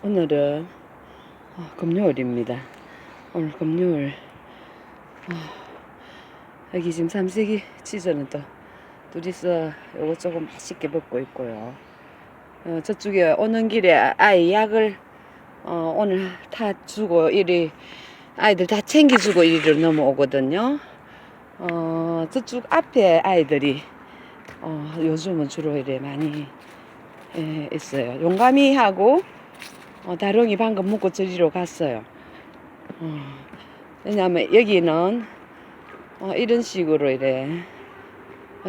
오늘은 어, 금요일입니다. 오늘 금요일 어, 여기 지금 삼색이 치즈는 또 둘이서 조금 맛있게 먹고 있고요. 어, 저쪽에 오는 길에 아이 약을 어, 오늘 다 주고 이리 아이들 다 챙겨주고 이리로 넘어오거든요. 어, 저쪽 앞에 아이들이 어, 요즘은 주로 이래 많이 예, 있어요. 용감이하고 어, 다롱이 방금 먹고 저리로 갔어요. 어, 왜냐면 여기는 어, 이런 식으로 이래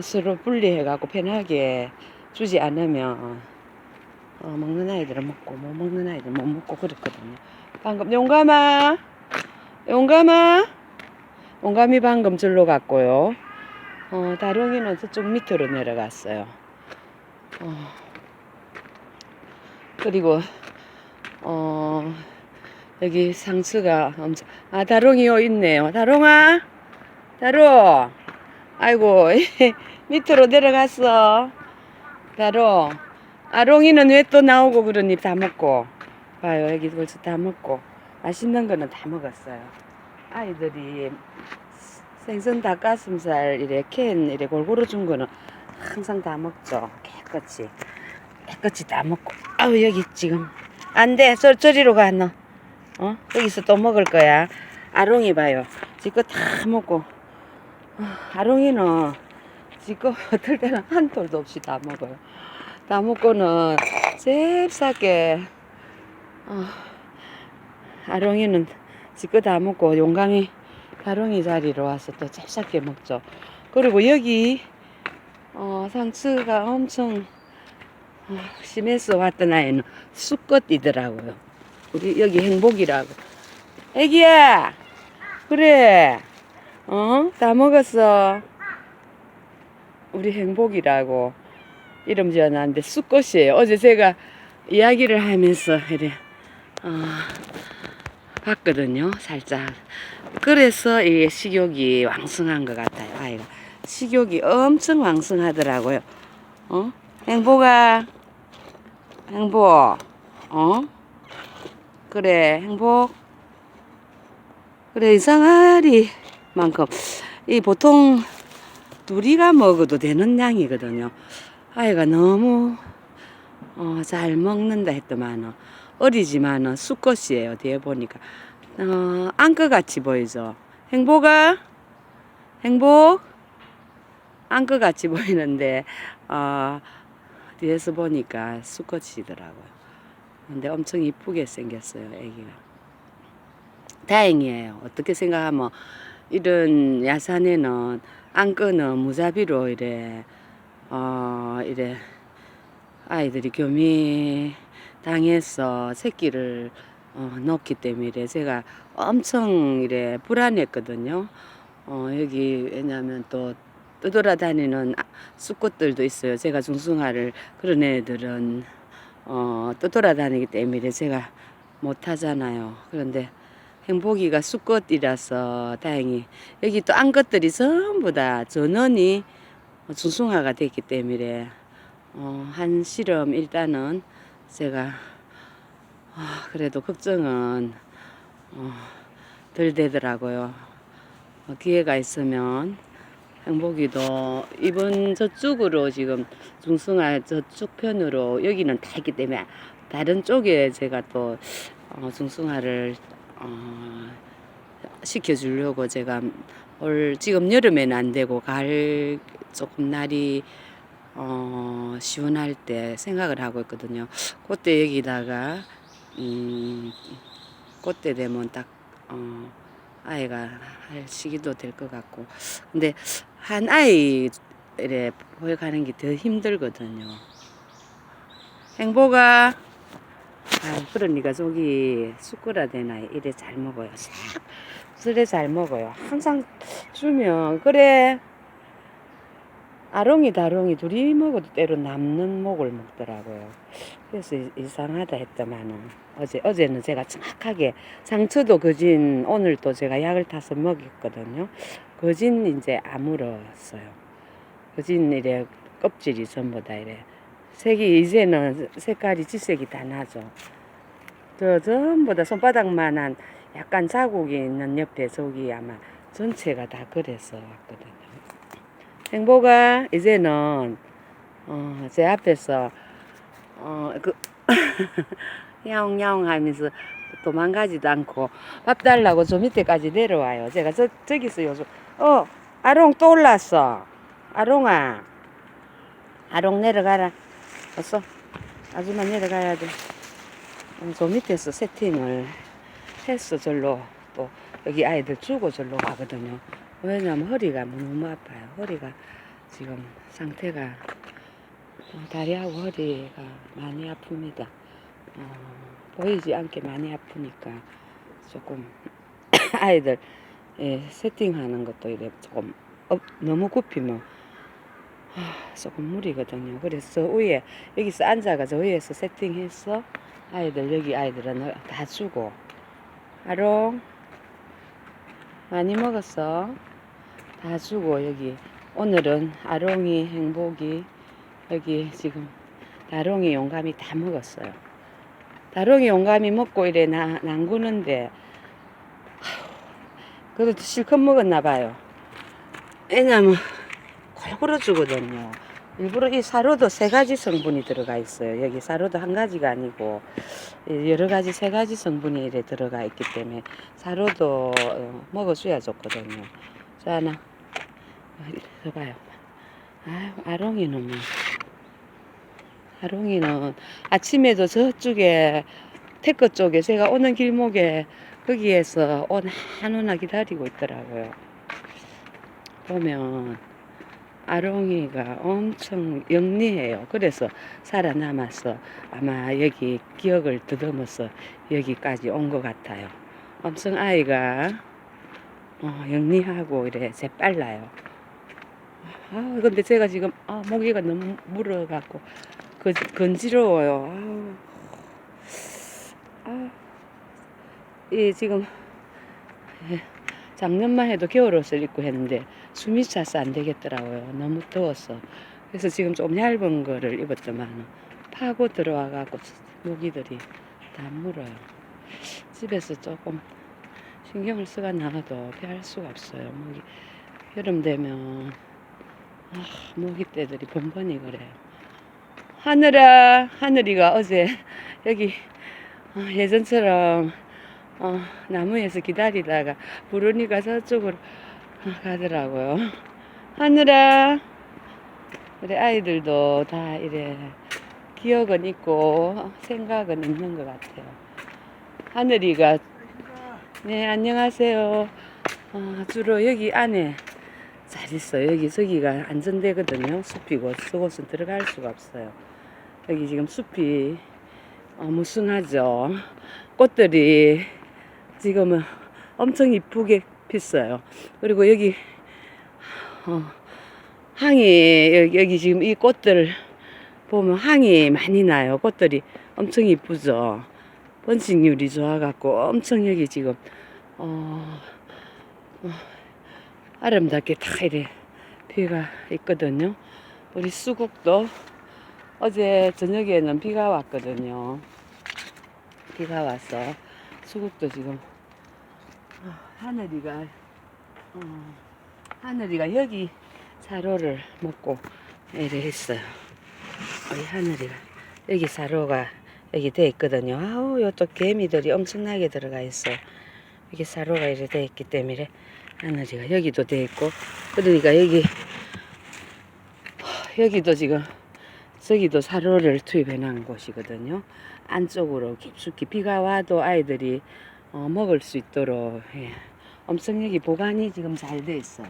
서로 분리해갖고 편하게 주지 않으면 어, 먹는 아이들은 먹고 못 먹는 아이들은 못 먹고 그랬거든요. 방금 용감아, 용감아, 용감이 방금 절로 갔고요. 어, 다롱이는 저쪽 밑으로 내려갔어요. 어, 그리고 어, 여기 상추가 엄청, 아, 다롱이요, 있네요. 다롱아, 다롱. 아이고, 밑으로 내려갔어. 다롱. 아롱이는 왜 또 나오고 그러니 다 먹고. 봐요, 여기 벌써 다 먹고. 맛있는 거는 다 먹었어요. 아이들이 생선 닭가슴살 이래 캔 이래 골고루 준 거는 항상 다 먹죠. 깨끗이. 깨끗이 다 먹고. 아우, 여기 지금. 안 돼. 저, 저리로 가, 너. 어? 여기서 또 먹을 거야. 아롱이 봐요. 지금 다 먹고. 아, 아롱이는 지금 어떨 때는 한 톨도 없이 다 먹어요. 다 먹고는 잽싸게, 어, 아롱이는 지금 다 먹고 용감이 다롱이 자리로 와서 또 잽싸게 먹죠. 그리고 여기, 어, 상추가 엄청 어, 심해서 왔던 아이는 수컷이더라고요. 우리 여기 행복이라고. 애기야, 그래, 어, 다 먹었어. 우리 행복이라고 이름 지어놨는데 수꽃이에요. 어제 제가 이야기를 하면서 이래 어, 봤거든요. 살짝. 그래서 이 식욕이 왕성한 것 같아요. 아이가 식욕이 엄청 왕성하더라고요. 어? 행복아, 행복, 어? 그래, 행복. 그래, 이상하리 만큼 이 보통 둘이가 먹어도 되는 양이거든요. 아이가 너무 어, 잘 먹는다 했더만은 어리지만은 수컷이에요. 뒤에 보니까 어, 안것 같이 보이죠. 행복아, 행복, 안것 같이 보이는데 어, 뒤에서 보니까 수컷이더라고요. 근데 엄청 이쁘게 생겼어요, 애기가. 다행이에요. 어떻게 생각하면 이런 야산에는 안거는 무자비로 이래 어 이래 아이들이 교미 당해서 새끼를 어, 넣기 때문에 제가 엄청 이래 불안했거든요. 어 여기 왜냐하면 또 떠돌아다니는 아- 수컷들도 있어요. 제가 중승화를 그런 애들은 어 떠돌아다니기 때문에 제가 못 하잖아요. 그런데 행복이가 수컷이라서 다행히 여기 또 안 것들이 전부 다 전원이 중승화가 됐기 때문에 어, 한 실험 일단은 제가 아, 그래도 걱정은 어, 덜 되더라고요. 어, 기회가 있으면 행복이도 이번 저쪽으로 지금 중승화 저쪽 편으로 여기는 다 있기 때문에 다른 쪽에 제가 또 어, 중승화를 어, 시켜주려고 제가 올 지금 여름에는 안 되고 가을 조금 날이 어, 시원할 때 생각을 하고 있거든요. 그때 여기다가 음, 그때 되면 딱 어, 아이가 할 시기도 될 것 같고 근데 한 아이 이래 보여가는 게 더 힘들거든요. 행복아 아, 그러니까 저기 쑥꾸라 되나 이래 잘 먹어요. 싹 그래 잘 먹어요. 항상 주면 그래 아롱이 다롱이 둘이 먹어도 때로 남는 목을 먹더라고요. 그래서 이- 이상하다 했더만은 어제 어제는 제가 정확하게 상처도 거진 오늘 또 제가 약을 타서 먹였거든요. 거진 이제 아물었어요. 거진 이래 껍질이 전부 다 이래 색이 이제는 색깔이 지색이 다 나죠. 저 전부 다 손바닥만한 약간 자국이 있는 옆에 저기 아마 전체가 다 그래서 왔거든요. 행복아 이제는 어, 제 앞에서 어, 그 야옹야옹 하면서 도망가지도 않고 밥 달라고 저 밑에까지 내려와요. 제가 저, 저기서 요즘 어 아롱 또 올랐어. 아롱아 아롱 내려가라. 어서 아줌마 내려가야 돼. 어, 저 밑에서 세팅을 했어 절로 또 여기 아이들 주고 절로 가거든요. 왜냐면 허리가 너무 아파요. 허리가 지금 상태가 어, 다리하고 허리가 많이 아픕니다. 어, 보이지 않게 많이 아프니까 조금 아이들 예, 세팅하는 것도 이래 조금 업, 너무 굽히면 아, 조금 무리거든요. 그래서 저 위에 여기서 앉아가 저 위에서 세팅해서 아이들 여기 아이들은 다 주고 아롱 많이 먹었어. 다 주고 여기 오늘은 아롱이 행복이 여기 지금 다롱이 용감이 다 먹었어요. 다롱이 용감이 먹고 이래 나, 난구는데 그래도 실컷 먹었나 봐요. 왜냐면 골고루 주거든요. 일부러 이 사료도 세 가지 성분이 들어가 있어요. 여기 사료도 한 가지가 아니고 이 여러 가지 세 가지 성분이 이래 들어가 있기 때문에 사료도 어, 먹어줘야 좋거든요. 자, 하나. 봐요. 아유, 아롱이는 뭐. 아롱이는 아침에도 저쪽에 태커 쪽에 제가 오는 길목에 거기에서 온 한우나 기다리고 있더라고요. 보면 아롱이가 엄청 영리해요. 그래서 살아남아서 아마 여기 기억을 더듬어서 여기까지 온 것 같아요. 엄청 아이가 어, 영리하고 이래 재빨라요. 아 근데 제가 지금 아, 모기가 너무 물어갖고 그, 건지러워요. 아우. 아, 이 지금 예, 작년만 해도 겨울 옷을 입고 했는데 숨이 차서 안 되겠더라고요. 너무 더워서. 그래서 지금 좀 얇은 거를 입었더만 파고 들어와 갖고 모기들이 다 물어요. 집에서 조금 신경을 쓰가 나가도 피할 수가 없어요. 모기 여름 되면 아, 모기 떼들이 번번이 그래요. 하늘아, 하늘이가 어제 여기 어, 예전처럼 어, 나무에서 기다리다가 부르니까 저쪽으로 어, 가더라고요. 하늘아, 우리 아이들도 다 이래 기억은 있고 생각은 있는 것 같아요. 하늘이가 네 안녕하세요. 어, 주로 여기 안에 잘 있어요. 여기 저기가 안전되거든요. 숲이고 저곳은 들어갈 수가 없어요. 여기 지금 숲이 어, 무성하죠. 꽃들이 지금은 엄청 이쁘게 pis어요. 그리고 여기 어, 향이 여기, 여기 지금 이 꽃들 보면 향이 많이 나요. 꽃들이 엄청 이쁘죠. 번식률이 좋아갖고 엄청 여기 지금 어, 어, 아름답게 다 이래 비가 있거든요. 우리 수국도 어제 저녁에는 비가 왔거든요. 비가 와서 수국도 지금 어, 하늘이가 어, 하늘이가 여기 사료를 먹고 이래 했어요. 우리 하늘이가 여기 사료가 여기 돼 있거든요. 아우 요또 개미들이 엄청나게 들어가 있어. 여기 사료가 이래 돼 있기 때문에 하늘이가 여기도 돼 있고 그러니까 여기 여기도 지금 저기도 사료를 투입해 놓은 곳이거든요. 안쪽으로 깊숙이 비가 와도 아이들이 어, 먹을 수 있도록 예. 엄청 여기 보관이 지금 잘 돼 있어요.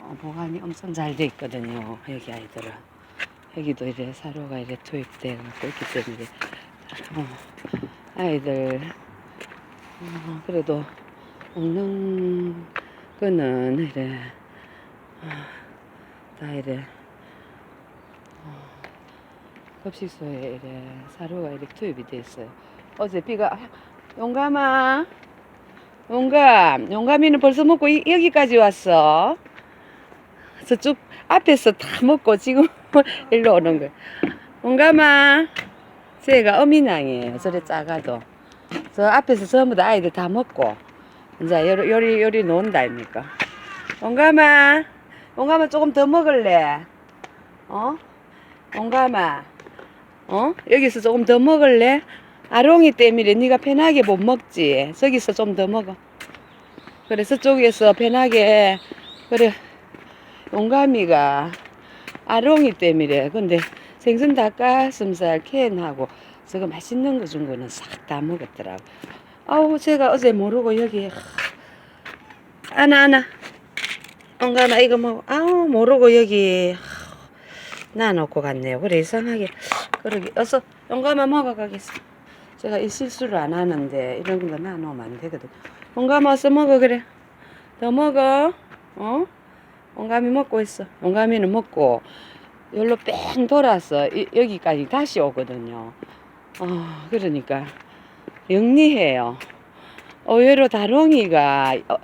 어, 보관이 엄청 잘 돼 있거든요. 여기 아이들은 여기도 이래 사료가 이래 투입돼 갖고 있기 때문에 어, 아이들 어, 그래도 먹는 거는 이래 어, 다 이래 급식소에 이래 사료가 이렇게 투입이 돼 있어요. 어제 비가 용감아 용감 용감이는 벌써 먹고 이- 여기까지 왔어. 저쪽 앞에서 다 먹고 지금 일로 오는 거야. 용감아 쟤가 어미낭이에요. 저래 작아도 저 앞에서 전부 다 아이들 다 먹고 이제 요리 요리 요리 놓은다 아닙니까? 용감아, 용감아 조금 더 먹을래? 어? 용감아, 어? 여기서 조금 더 먹을래? 아롱이 때문에 네가 편하게 못 먹지. 저기서 좀 더 먹어. 그래 서 쪽에서 편하게 그래 용감이가 아롱이 때문에 근데 생선 닭가슴살 캔하고 저거 맛있는 거 준 거는 싹 다 먹었더라고. 아우 제가 어제 모르고 여기 아나 아나 용감아 이거 뭐 아우 모르고 여기 놔놓고 갔네요. 그래 이상하게 그러게 어서 용감아 먹어가겠어. 제가 이 실수를 안 하는데 이런 거 놔놓으면 안 되거든. 용감아 어서 먹어 그래. 더 먹어. 어? 용감이 먹고 있어. 용감이는 먹고 여기로 뺑 돌아서 이- 여기까지 다시 오거든요. 어, 그러니까 영리해요. 의외로 다롱이가 어,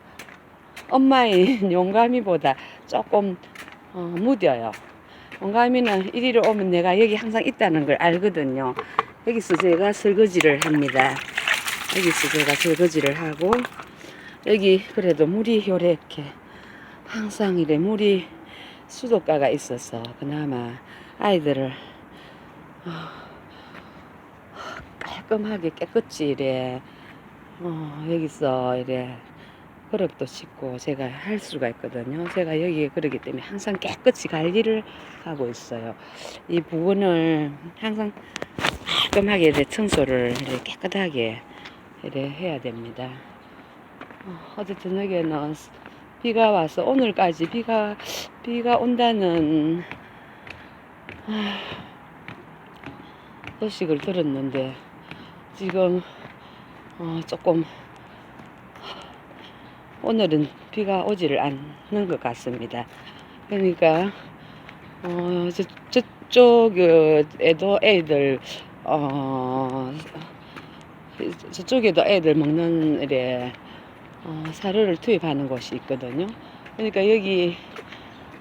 엄마인 용감이보다 조금 어, 무뎌요. 용감이는 이리로 오면 내가 여기 항상 있다는 걸 알거든요. 여기서 제가 설거지를 합니다. 여기서 제가 설거지를 하고 여기 그래도 물이 요렇게 항상 이래 물이 수도가가 있어서 그나마 아이들을 어, 깔끔하게 깨끗이 이래 어, 여기서 이래 그릇도 씻고 제가 할 수가 있거든요. 제가 여기에 그러기 때문에 항상 깨끗이 관리를 하고 있어요. 이 부분을 항상 깔끔하게 이래 청소를 이래 깨끗하게 이래 해야 됩니다. 어, 어제 저녁에는 비가 와서 오늘까지 비가 비가 온다는 아, 소식을 들었는데 지금 어, 조금 오늘은 비가 오지를 않는 것 같습니다. 그러니까 어, 저, 저쪽에도 애들 어, 저쪽에도 애들 먹는 이래 어, 사료를 투입하는 곳이 있거든요. 그러니까 여기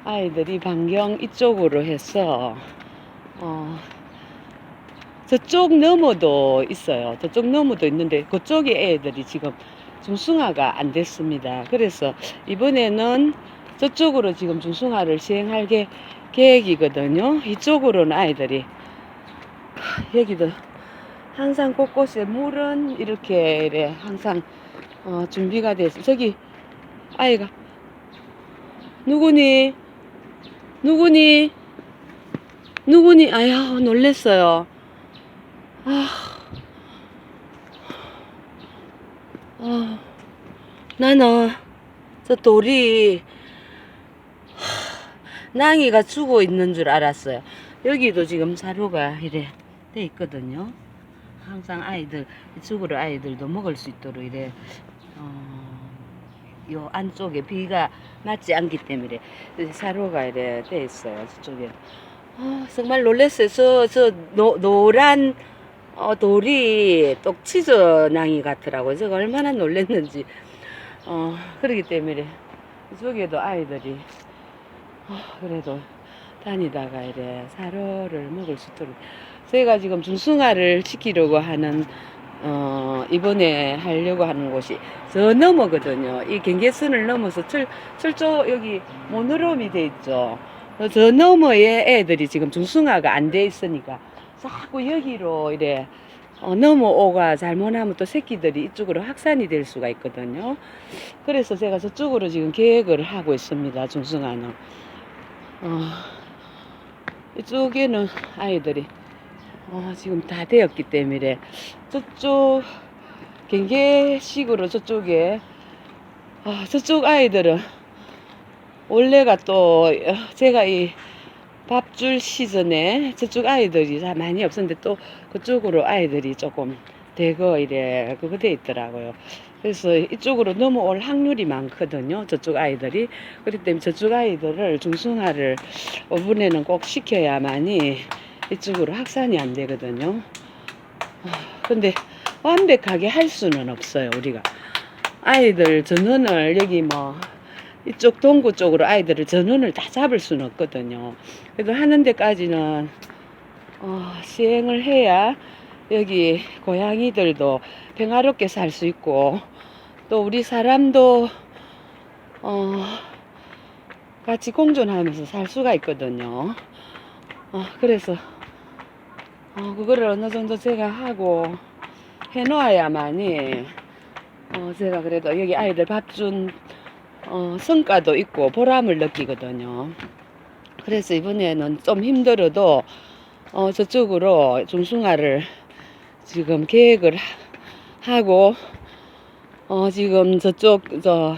아이들이 반경 이쪽으로 해서 어, 저쪽 너머도 있어요. 저쪽 너머도 있는데 그쪽에 애들이 지금 중승화가 안 됐습니다. 그래서 이번에는 저쪽으로 지금 중승화를 시행할 계, 계획이거든요. 이쪽으로는 아이들이 하, 여기도 항상 곳곳에 물은 이렇게 이래 항상 어, 준비가 돼서 저기 아이가 누구니? 누구니? 누구니? 아야 놀랬어요. 아, 아. 나는 저 돌이 하, 낭이가 죽어 있는 줄 알았어요. 여기도 지금 사료가 이래 돼 있거든요. 항상 아이들 이쪽으로 아이들도 먹을 수 있도록 이래 어, 요 안쪽에 비가 맞지 않기 때문에 사료가 이래 돼 있어요 저쪽에. 아, 정말 놀랐어요. 저, 저 노, 노란 어, 돌이 똑치저 낭이 같더라고요. 제가 얼마나 놀랐는지. 어, 그러기 때문에 이쪽에도 아이들이 어, 그래도 다니다가 이래 사료를 먹을 수 있도록 저희가 지금 중승화를 시키려고 하는 어, 이번에 하려고 하는 곳이 저 넘어거든요. 이 경계선을 넘어서 철, 철조 여기 모노롬이 돼 있죠. 저 너머에 애들이 지금 중승화가 안 돼 있으니까 자꾸 여기로 이래 어, 넘어오가 잘못하면 또 새끼들이 이쪽으로 확산이 될 수가 있거든요. 그래서 제가 저쪽으로 지금 계획을 하고 있습니다. 중승화는. 어, 이쪽에는 아이들이 어, 지금 다 되었기 때문에 저쪽 경계식으로 저쪽에 아, 저쪽 아이들은 원래가 또 어, 제가 이 밥줄 시즌에 저쪽 아이들이 다 많이 없었는데 또 그쪽으로 아이들이 조금 대거 이래 그거 돼 있더라고요. 그래서 이쪽으로 넘어올 확률이 많거든요. 저쪽 아이들이. 그렇기 때문에 저쪽 아이들을 중성화를 이번에는 꼭 시켜야만이 이쪽으로 확산이 안 되거든요. 아, 근데 완벽하게 할 수는 없어요, 우리가. 아이들 전원을 여기 뭐 이쪽 동구 쪽으로 아이들을 전원을 다 잡을 수는 없거든요. 그래도 하는 데까지는 어, 시행을 해야 여기 고양이들도 평화롭게 살 수 있고 또 우리 사람도 어 같이 공존하면서 살 수가 있거든요. 어 그래서 어 그거를 어느 정도 제가 하고 해놓아야만이 어 제가 그래도 여기 아이들 밥준 어, 성과도 있고 보람을 느끼거든요. 그래서 이번에는 좀 힘들어도 어, 저쪽으로 중숭아를 지금 계획을 하- 하고 어, 지금 저쪽 저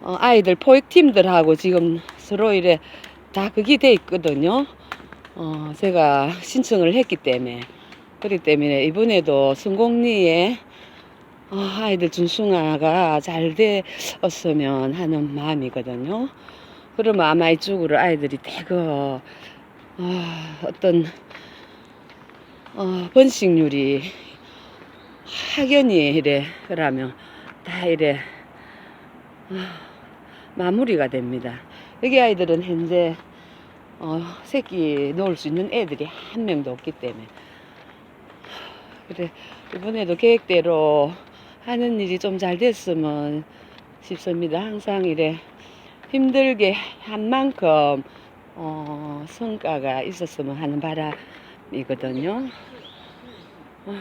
어, 아이들 포획팀들하고 지금 서로 이래 다 그게 돼 있거든요. 어, 제가 신청을 했기 때문에 그렇기 때문에 이번에도 성공리에 어, 아이들 중숭아가 잘 되었으면 하는 마음이거든요. 그러면 아마 이쪽으로 아이들이 대거 어, 어떤 어, 번식률이 확연히 이래 그러면 다 이래 어, 마무리가 됩니다. 여기 아이들은 현재 어, 새끼 놓을 수 있는 애들이 한 명도 없기 때문에 그래 이번에도 계획대로 하는 일이 좀 잘 됐으면 싶습니다. 항상 이래 힘들게 한 만큼 어, 성과가 있었으면 하는 바람이거든요. 어,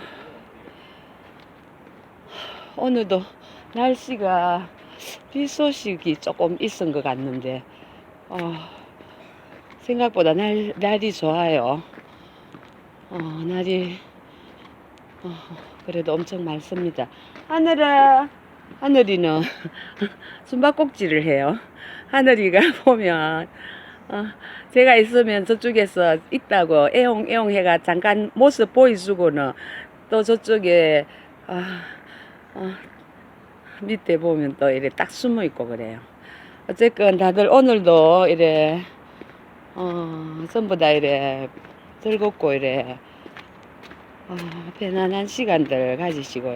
오늘도 날씨가 비 소식이 조금 있은 것 같는데 어, 생각보다 날, 날이 좋아요. 어, 날이 어, 그래도 엄청 맑습니다. 하늘아, 하늘이는 숨바꼭질을 해요. 하늘이가 보면 어, 제가 있으면 저쪽에서 있다고 애용애용 해가 잠깐 모습 보여주고는 또 저쪽에 아, 어, 밑에 보면 또 이래 딱 숨어 있고 그래요. 어쨌건 다들 오늘도 이래 어, 전부 다 이래 즐겁고 이래 어, 편안한 시간들 가지시고요.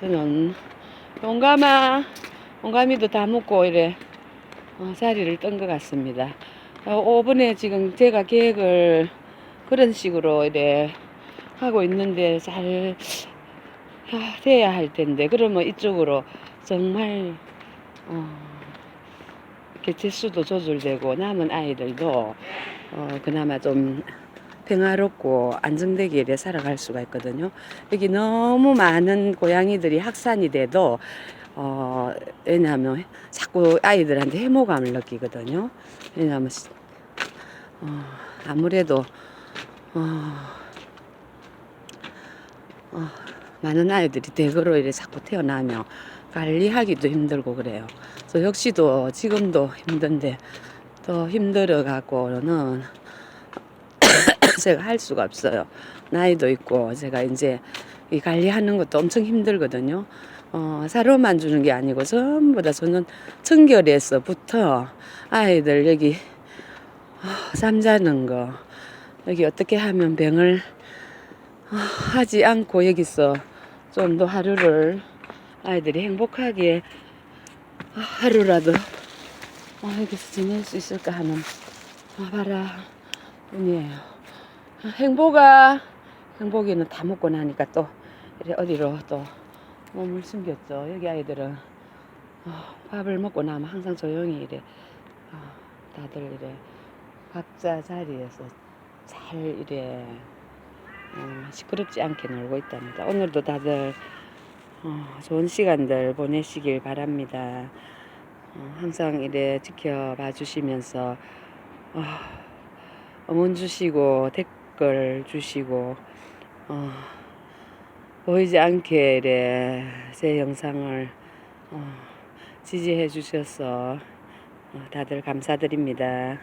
저는 용감아, 용감이도 다 먹고 이래 어, 자리를 뜬 것 같습니다. 어, 이번에 지금 제가 계획을 그런 식으로 이래 하고 있는데 잘 하, 돼야 할 텐데 그러면 이쪽으로 정말 어, 개체수도 조절되고 남은 아이들도 어, 그나마 좀 평화롭고 안정되게 살아갈 수가 있거든요. 여기 너무 많은 고양이들이 확산이 돼도 어, 왜냐하면 자꾸 아이들한테 해모감을 느끼거든요. 왜냐하면 시- 어, 아무래도 어, 어, 많은 아이들이 대거로 이래 자꾸 태어나면 관리하기도 힘들고 그래요. 저 역시도 지금도 힘든데 더 힘들어 갖고는 제가 할 수가 없어요. 나이도 있고 제가 이제 이 관리하는 것도 엄청 힘들거든요. 어, 사료만 주는 게 아니고 전부 다 저는 청결에서부터 아이들 여기 어, 잠자는 거 여기 어떻게 하면 병을 어, 하지 않고 여기서 좀 더 하루를 아이들이 행복하게 어, 하루라도 어, 여기서 지낼 수 있을까 하는 어, 바람뿐이에요. 아, 행복아 행복이는 다 먹고 나니까 또 어디로 또 몸을 숨겼죠. 여기 아이들은 어, 밥을 먹고 나면 항상 조용히 이래 어, 다들 이래 각자 자리에서 잘 이래 어, 시끄럽지 않게 놀고 있답니다. 오늘도 다들 어, 좋은 시간들 보내시길 바랍니다. 어, 항상 이래 지켜봐 주시면서 어, 응원 주시고 댓글 주시고 어, 보이지 않게 이래 제 영상을 어, 지지해 주셔서 어, 다들 감사드립니다.